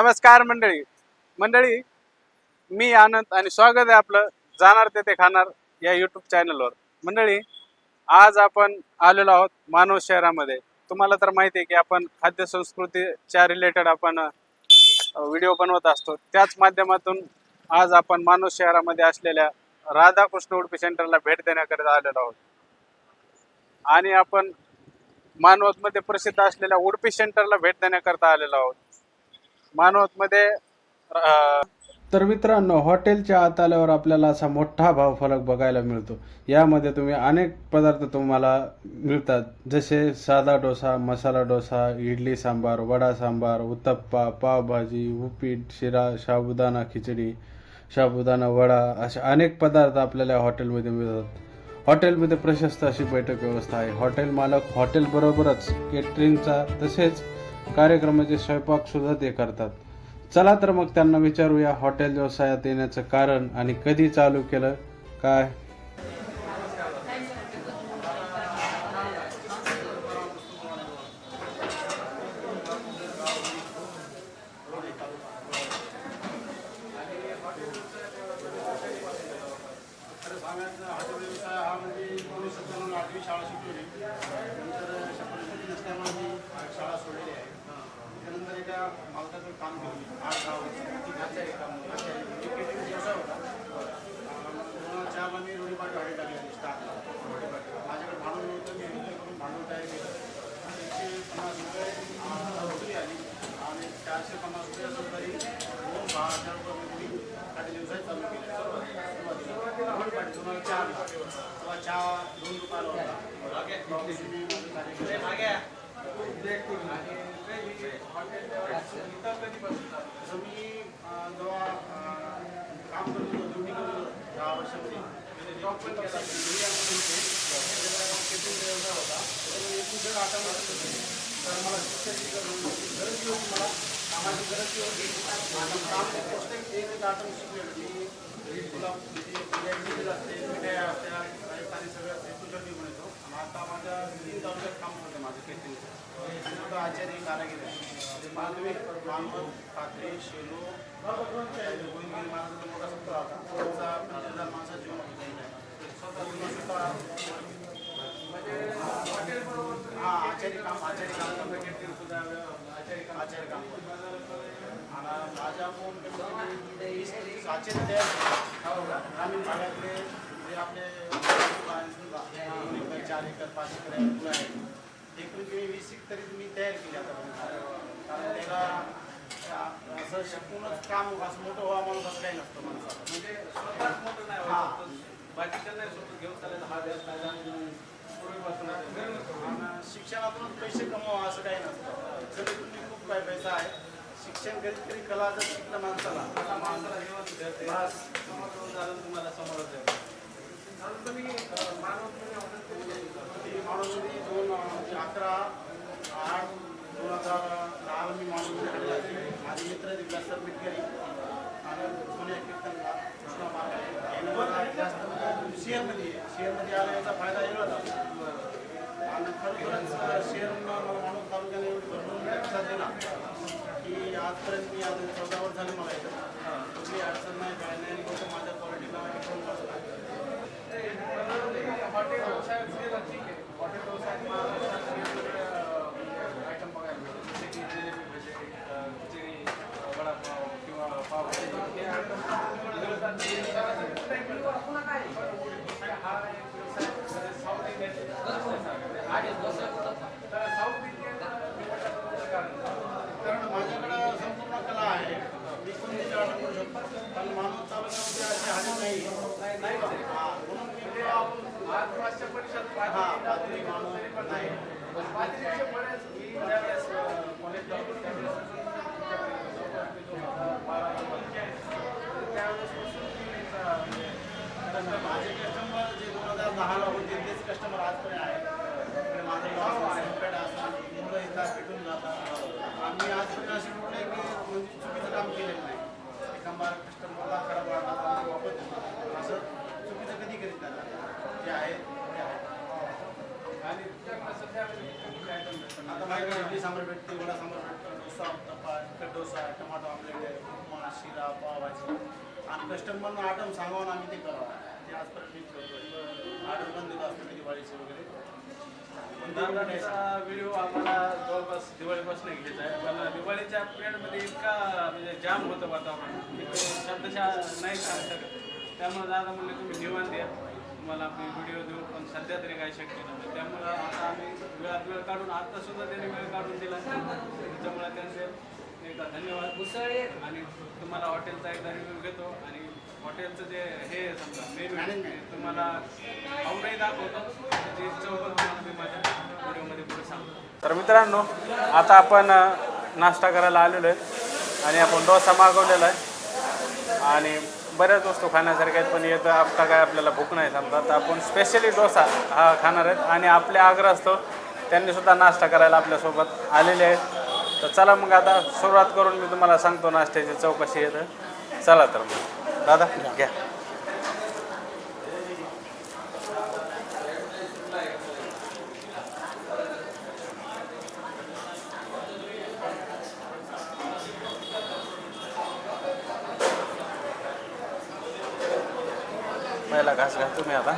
नमस्कार मंडळी. मंडळी मी आनंद आणि स्वागत आहे आपलं जाणार तेथे खाणार या यूट्यूब चॅनलवर मंडळी आज आपण आलेलो आहोत मानव शहरामध्ये. तुम्हाला तर माहिती आहे की आपण खाद्य संस्कृतीच्या रिलेटेड आपण व्हिडिओ बनवत असतो. त्याच माध्यमातून आज आपण मानव शहरामध्ये असलेल्या राधाकृष्ण उडपी सेंटरला भेट देण्याकरिता आलेलो आहोत. आणि आपण मानवतमध्ये प्रसिद्ध असलेल्या उडपी सेंटरला भेट देण्याकरता आलेलो आहोत. मानवतमध्ये तर मित्रांनो हॉटेलच्या आत आल्यावर आपल्याला असा मोठा भाव फरक बघायला मिळतो. यामध्ये तुम्ही अनेक पदार्थ तुम्हाला मिळतात. जसे साधा डोसा मसाला डोसा इडली सांबार वडा सांबार उत्तप्पा पावभाजी उपीट शिरा साबुदाणा खिचडी साबुदाणा वडा असे अनेक पदार्थ आपल्याला हॉटेलमध्ये मिळतात. हॉटेलमध्ये प्रशस्त अशी बैठक व्यवस्था आहे. हॉटेल मालक हॉटेल बरोबरच केटरिंगचा तसेच कार्यक्रमाचे स्वयंपाक सुद्धा ते करतात. चला तर मग त्यांना विचारूया हॉटेल व्यवसायात येण्याचं कारण आणि कधी चालू केलं काय हॉटेल व्यवसाय हा म्हणजे एकोणीस सत्त्याण्णव आठवी शाळा शिकवली नंतर शपथ नसल्यामुळे मी शाळा सोडलेली आहे त्यानंतर एका मालकाचं काम केलं आठ दहा वर्ष ती घरच्या एका मुलाच्या एज्युकेटेड व्यवसाय होता अं, दोन हजार चारला मी रोडीपाटी हॉटेल टाकली आणि स्टाफला माझ्याकडे भांडवल होतं मी एडिटर करून भांडवल तयार केलं एकशे पन्नास रुपये अं, वसुली आली आणि चारशे पन्नास रुपये असं तरी दोन दहा हजार रुपये मी हॉटेल व्यवसाय चालू केला तुम्हाला चहा दोन चहा दोन रुपयाला होता मी मी जेव्हा काम करत होतो ड्युटी करत होतो दहा वर्षामध्ये जॉब पण केला व्यवसाय होता तर आता तर मला शिक्षणाची गरज येऊन गरज होती मला कामाची गरज येऊन काम प्रत्येक एक एक शिकलेलं. मी तुला म्हणजे असते मिठाई असत्या राजस्थानी सगळं असते तुझ्या मी म्हणतो आणि आता माझ्या तीन तालुक्यात काम करतं माझं केटरिंगचं त्याच्यानंतर आचार्य कारागीर आहे मालवी मानवत ठाकरे शेलो गोविंदगिरी महाराजांचा मोठा सत्ता होता त्यांचा पंचवीस हजार माणसाची जीवन स्वतः जुना स्वतः हा आचार्य काम आचार्य काम करतो केटरिंग सुद्धा आचार्य काम। ग्रामीण भागातले जे आपले चार एकर पाच एकर आहे, एकूण तुम्ही वीस एक तरी तुम्ही तयार केली आता. कारण त्याला असं शिकूनच काम असं मोठं असं काही नसतं माणसाला. म्हणजे स्वतःच मोठं नाही स्वतः घेऊन चालायला हा पूर्वीपासून शिक्षणातूनच पैसे कमवा असं काही नसतं कलेतून खूप काही पैसा आहे शिक्षण कधीतरी कला जर शिकलं माणसाला आता माणसाला जीवन देते. बस. समोर उदाहरण तुम्हाला समोर आहे. आता तुम्ही अं, मानवतमध्ये हॉटेल कधी घेतलं? ती माणूसमध्ये दोन म्हणजे अकरा आठ दोन हजार दहाला मी माणूस माझे मित्र दिवस सर मिटकरी आणि सोनिया कीर्तनला कृष्णा मार्ग यानं मला जास्त शेअरमध्ये शेअरमध्ये आला याचा फायदा वेगळा झाला आणि खरोखरच शेअर माणूस तालुक्याने एवढी भरपूर प्रतिसाद दिला की आजपर्यंत मी आज चौदा वर्ष झाले मला इथं. कुठली अडचण नाही काय नाही. आणि लोक माझ्या क्वालिटीला फोन बसतात हॉटेल व्यवसाय ठीक आहे. हॉटेल व्यवसायात आयटम बघायला मिळतात जसे की जिलेबी भजे अं, खिचडी अं, वडापाव किंवा पावभाजी हे आयटम मिळतात ते हा एक व्यवसाय म्हणजे साऊथ इंडियन तर साऊथ इंडियन निवडण्याचं कारण कारण माझ्याकडं संपूर्ण कला आहे मी कोणतीही ऑर्डर करू शकतो पण माणूस तालुक्यामध्ये असे हालत नाही नाही नाही हा, म्हणून मी म्हणजे आपण आठ पाचच्या परिषद हा, पाहिजे पातळी माणूस तरी पण नाही. नाही पाचशे बरेच मी ज्यावेळेस कॉलेजला होतो त्यावेळेस बारा त्यावेळेसपासून मी याचा म्हणजे तर माझे कस्टमर जे दोन हजार दहाला होते तेच कस्टमर आजपर्यंत आहेत इकडे माझं गाव आहे भेटून जातात आम्ही आजपर्यंत असे कुठले की म्हणजे चुकीचं काम केलेलं नाही एखादा कस्टमरला खराब वाटत आम्ही वापस देतो असं चुकीचं कधी करीत नाही जे आहे ते आहे आणि तुमच्याकडे सध्या कुठले आयटम भेटतात आता माझ्याकडे इडली सांबार भेटते वडा सांबार भेटतो डोसा उत्तप्पा तिखट डोसा टमाटो आमलेट आहे उपमा शिरा पावभाजी आणि कस्टमरनं आयटम सांगावं आम्ही ते करावं. ते आजपर्यंत मी पण देत असतो मी दिवाळीचे वगैरे. दादाचा व्हिडिओ आम्हाला जवळपास दिवाळीपासून घ्यायचा आहे. पण दिवाळीच्या पिरियडमध्ये इतका म्हणजे जाम होतं वातावरण. शब्दशा नाही सांगू शकत. त्यामुळे दादा म्हणले तुम्ही निवांत या तुम्हाला आम्ही व्हिडिओ देऊ पण सध्या तरी काही शक्य नव्हतं. त्यामुळं आता आम्ही वेळात वेळ काढून आता सुद्धा त्यांनी वेळ काढून दिला. त्याच्यामुळे त्यांचे एकदा धन्यवाद. मुसळे आणि तुम्हाला हॉटेलचा एकदा रिव्ह्यू घेतो. आणि हॉटेलचं जे हे समजा मेन्यू तुम्हाला आवडही दाखवतो. त्याची चव पण तुम्हाला मी माझ्या व्हिडिओमध्ये पुढे सांगतो. तर मित्रांनो आता आपण नाश्ता करायला आलेलो आहे. आणि आपण डोसा मागवलेला आहे. आणि बऱ्याच वस्तू खाण्यासारख्या आहेत पण येतं आपला काय आपल्याला भूक नाही समजा तर आपण स्पेशली डोसा हा खाणार आहेत आणि आपले आग्रह असतो त्यांनी सुद्धा नाश्ता करायला आपल्यासोबत आलेले आहेत. तर चला मग आता सुरुवात करून मी तुम्हाला सांगतो नाश्त्याची चौकशी येतं चला तर मग. दादा घ्या. पहिला घास घ्या तुम्ही आता.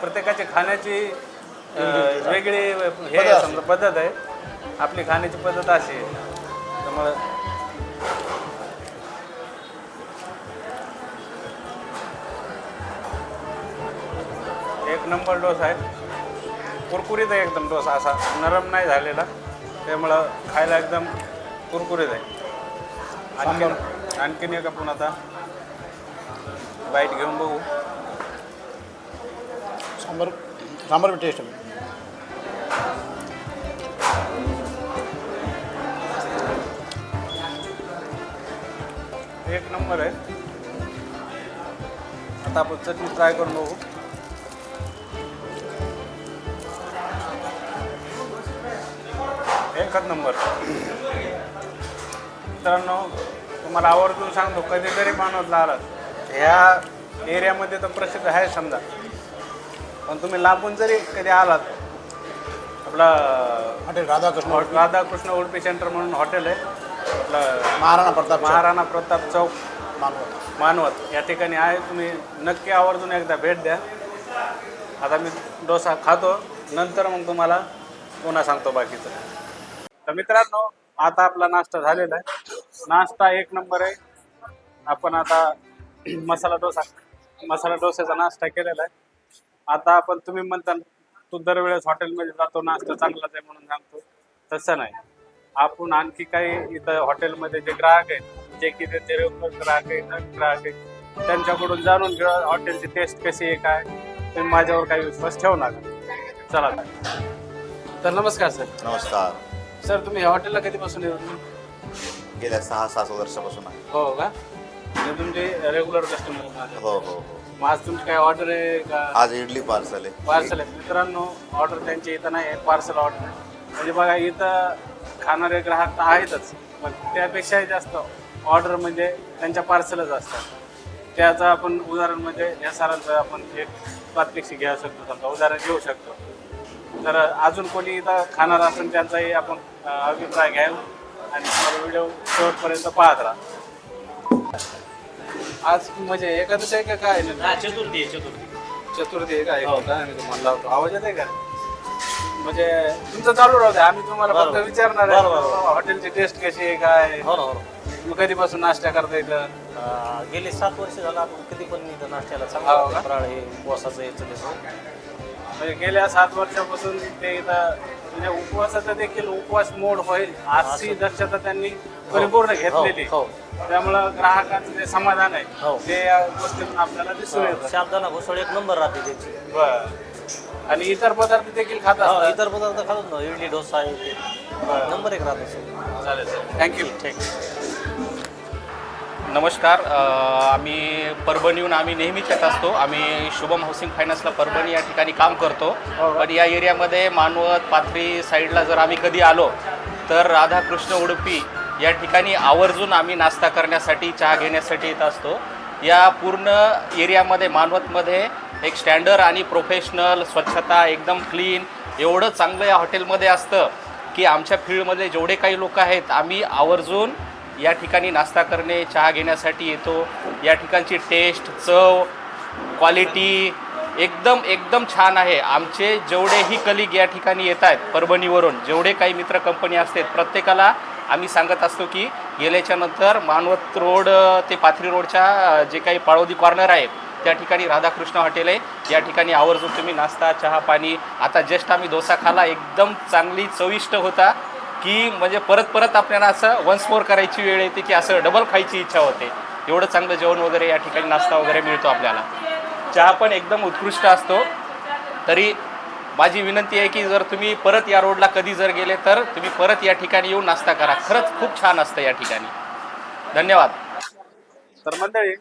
प्रत्येकाची खाण्याची वेगळी हे आहे समजा पद्धत आहे. आपली खाण्याची पद्धत अशी आहे. त्यामुळं एक नंबर डोसा आहे. कुरकुरीत आहे एकदम डोसा असा. नरम नाही झालेला. त्यामुळं खायला एकदम कुरकुरीत आहे. आणखीन आणखीन एक आपण आता बाईट घेऊन बघू. സാമ്പാർ സാമ്പാർ बी ഇഷ്ടം एक नंबर आहे. आता आपण चटणी ट्राय करून बघू. एकच नंबर. मित्रांनो तुम्हाला आवर्जून सांगतो कधीतरी माणूस आलात ह्या एरियामध्ये तर प्रसिद्ध आहे समजा. पण तुम्ही लांबून जरी कधी आलात आपला हॉटेल राधाकृष्ण राधाकृष्ण उडपी सेंटर म्हणून हॉटेल आहे आपलं महाराणा प्रताप महाराणा प्रताप चौक. मानवत. मानवत. या ठिकाणी आहे. तुम्ही नक्की आवर्जून एकदा भेट द्या. आता मी डोसा खातो. नंतर मग तुम्हाला पुन्हा सांगतो बाकीचं. तर मित्रांनो आता आपला नाश्ता झालेला आहे. नाश्ता एक नंबर आहे. आपण आता मसाला डोसा मसाला डोस्याचा नाश्ता केलेला आहे. आता आपण तुम्ही म्हणता तू दरवेळेस हॉटेलमध्ये जातो नाश्ता चांगलाच आहे म्हणून सांगतो. तसं नाही. आपण आणखी काही इथं हॉटेलमध्ये जे ग्राहक आहेत जे की त्यांचे रेग्युलर ग्राहक आहेत नवीन ग्राहक आहेत त्यांच्याकडून जाणून घ्या हॉटेलची टेस्ट कशी आहे काय तुम्ही माझ्यावर काही विश्वास ठेवू नका. चला तर. नमस्कार सर. नमस्कार. सर तुम्ही ह्या हॉटेलला कधीपासून येतो गेल्या सहा सात वर्षापासून आहे. हो का? म्हणजे तुमचे रेग्युलर कस्टमर हो हो हो. आज तुमची काय ऑर्डर आहे का? आज इडली पार्सल आहे. पार्सल आहे. मित्रांनो ऑर्डर त्यांची इथं नाही आहे पार्सल ऑर्डर म्हणजे बघा इथं खाणारे ग्राहक तर आहेतच पण त्यापेक्षाही जास्त ऑर्डर म्हणजे त्यांच्या पार्सलच असतात. त्याचं आपण उदाहरण म्हणजे या सरांचं आपण एक प्रात्यक्षिक घ्यावं शकतो समजा उदाहरण घेऊ शकतो. तर अजून कोणी इथं खाणार असेल त्यांचाही आपण अभिप्राय घ्याल आणि व्हिडिओ शेवटपर्यंत पाहत राहा. आज म्हणजे एकादश आहे का काय चतुर्थी चतुर्थी. चतुर्थी आहे का? एक होता आणि तुम्हाला लावतो. आवाज येत आहे का? म्हणजे तुमचं चालू राहू द्या. आम्ही तुम्हाला फक्त बरोबर. विचारणार आहे. हॉटेलची टेस्ट कशी आहे काय हो ना हो ना. मग कधीपासून नाश्ता करता येतं? अं, गेले सात वर्ष झालं आपण कधी पण इथं नाश्त्याला हो चांगला का? फराळ हे उपवासाचं याचं त्याचं म्हणजे गेल्या सात वर्षापासून ते इथं म्हणजे उपवासाचा देखील उपवास मोड होईल अशी दक्षता त्यांनी परिपूर्ण घेतलेली. हो. त्यामुळं ग्राहकांचं जे समाधान आहे हो. ते या गोष्टीतून आपल्याला दिसून हो. येतं शाबदाना घुसळ एक नंबर राहते त्याची. बरं. आणि इतर पदार्थ देखील खात हो, असतात. इतर पदार्थ खातो ना इडली डोसा आहे ते. बरं. नंबर एक राहतो चालेल थँक्यू नमस्कार आम्ही परभणीहून आम्ही नेहमीच येत असतो. आम्ही शुभम हाऊसिंग फायनान्सला परभणी या ठिकाणी काम करतो. पण या एरियामध्ये मानवत पाथरी साईडला जर आम्ही कधी आलो तर राधाकृष्ण उडपी या ठिकाणी आवर्जून आम्ही नाश्ता करण्यासाठी चहा घेण्यासाठी येत असतो. या पूर्ण एरियामध्ये मानवतमध्ये एक स्टँडर्ड आणि प्रोफेशनल स्वच्छता एकदम क्लीन एवढं चांगलं या हॉटेलमध्ये असतं की आमच्या फील्डमध्ये जेवढे काही लोक आहेत आम्ही आवर्जून या ठिकाणी नाश्ता करणे चहा घेण्यासाठी येतो. या ठिकाणची टेस्ट चव क्वालिटी एकदम एकदम छान आहे. आमचे जेवढेही कलिग या ठिकाणी येत आहेत परभणीवरून जेवढे काही मित्र कंपनी असतात प्रत्येकाला आम्ही सांगत असतो की गेल्याच्यानंतर मानवत रोड ते पाथरी रोडच्या जे काही पाळोदी कॉर्नर आहे त्या ठिकाणी राधाकृष्ण हॉटेल आहे. या ठिकाणी आवर्जून तुम्ही नाश्ता चहा पाणी आता जस्ट आम्ही डोसा खाला एकदम चांगली चविष्ट होता. की म्हणजे परत परत आपल्याला असं वन्स मोर करायची वेळ येते की असं डबल खायची इच्छा होते. एवढं चांगलं जेवण वगैरे या ठिकाणी नाश्ता वगैरे मिळतो आपल्याला. चहा पण एकदम उत्कृष्ट असतो. तरी माझी विनंती आहे की जर तुम्ही परत या रोडला कधी जर गेले तर तुम्ही परत या ठिकाणी येऊन नाश्ता करा. खरंच खूप छान असतं या ठिकाणी. धन्यवाद. तर मंडळी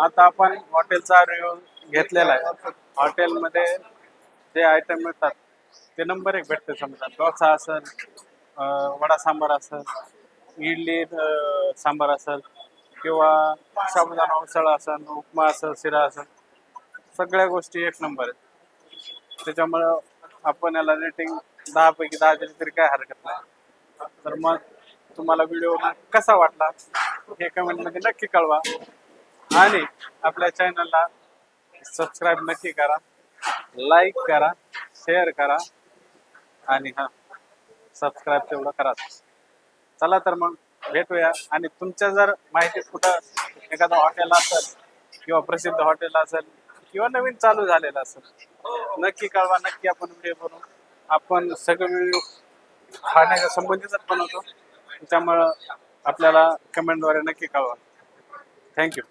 आता आपण हॉटेलचा रिव्ह्यू घेतलेला आहे. हॉटेलमध्ये जे आयटम मिळतात ते नंबर एक भेटते समजा. डोसा असेल वडा सांबार असेल इडली सांबार असेल किंवा साबुदाणा उसळा असेल उपमा असेल शिरा असेल सगळ्या गोष्टी एक नंबर आहेत. त्याच्यामुळं आपण याला रेटिंग दहा पैकी दहा दिली तरी काय हरकत नाही. तर मग तुम्हाला व्हिडिओ कसा वाटला हे कमेंटमध्ये नक्की कळवा. आणि आपल्या चॅनलला सबस्क्राईब नक्की करा लाईक करा शेअर करा. आणि हां सबस्क्राईब तेवढं करा. चला तर मग भेटूया. आणि तुमच्या जर माहितीत कुठं एखादं हॉटेल असेल किंवा प्रसिद्ध हॉटेल असेल किंवा नवीन चालू झालेलं असेल नक्की कळवा नक्की आपण व्हिडिओ बनवू. आपण सगळं व्हिडिओ खाण्याच्या संबंधीचाच बनवतो. त्यामुळं आपल्याला कमेंटद्वारे नक्की कळवा. थँक्यू